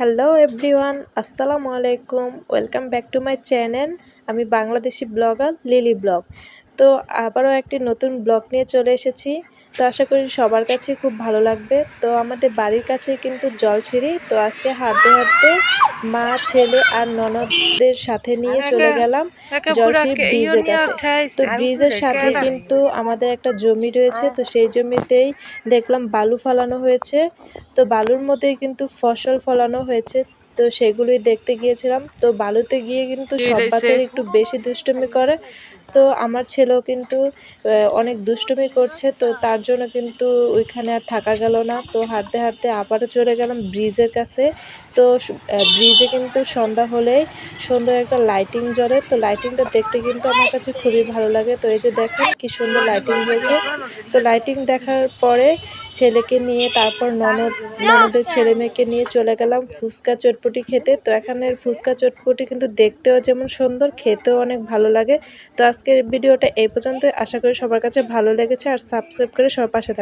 Hello everyone আসসালামু আলাইকুম welcome back to my channel আমি বাংলাদেশি ব্লগার লিলি ব্লগ। তো আবারও একটি নতুন ব্লগ নিয়ে চলে এসেছি। তো আশা করি সবার কাছে খুব ভালো লাগবে। তো আমাদের বাড়ির কাছে কিন্তু জলছিঁড়ি তো আজকে হাঁটতে হাঁটতে মা ছেলে আর ননদদের সাথে নিয়ে চলে গেলাম। জলছিঁড়ি ব্রিজের কাছে। তো ব্রিজের সাথে কিন্তু আমাদের একটা জমি রয়েছে। তো সেই জমিতেই দেখলাম বালু ফালানো হয়েছে। তো বালুর মধ্যেই কিন্তু ফসল ফলানো হয়েছে। তো সেগুলোই দেখতে গিয়েছিলাম। তো বালুতে গিয়ে কিন্তু সব বাচ্চারা একটু বেশি দুষ্টুমি করে। তো আমার ছেলেও কিন্তু অনেক দুষ্টুমি করছে। তো তার জন্য কিন্তু ওইখানে আর থাকা গেল না। তো হাঁটতে হাঁটতে আবারও চলে গেলাম ব্রিজের কাছে। তো ব্রিজে কিন্তু সন্ধ্যা হলেই সুন্দর একটা লাইটিং জ্বলে। তো লাইটিংটা দেখতে কিন্তু আমার কাছে খুবই ভালো লাগে। তো এই যে দেখেন কি সুন্দর লাইটিং জ্বলছে তো লাইটিং দেখার পরে ছেলেকে নিয়ে, তারপর ননদ, ননদের ছেলে মেয়েকে নিয়ে চলে গেলাম ফুচকা চটপটি খেতে। তো এখানের ফুচকা চটপটি কিন্তু দেখতেও যেমন সুন্দর, খেতেও অনেক ভালো লাগে। তো আজকের ভিডিওটা এই পর্যন্ত আশা করি সবার কাছে ভালো লেগেছে। আর সাবস্ক্রাইব করে সবার পাশে থাকবে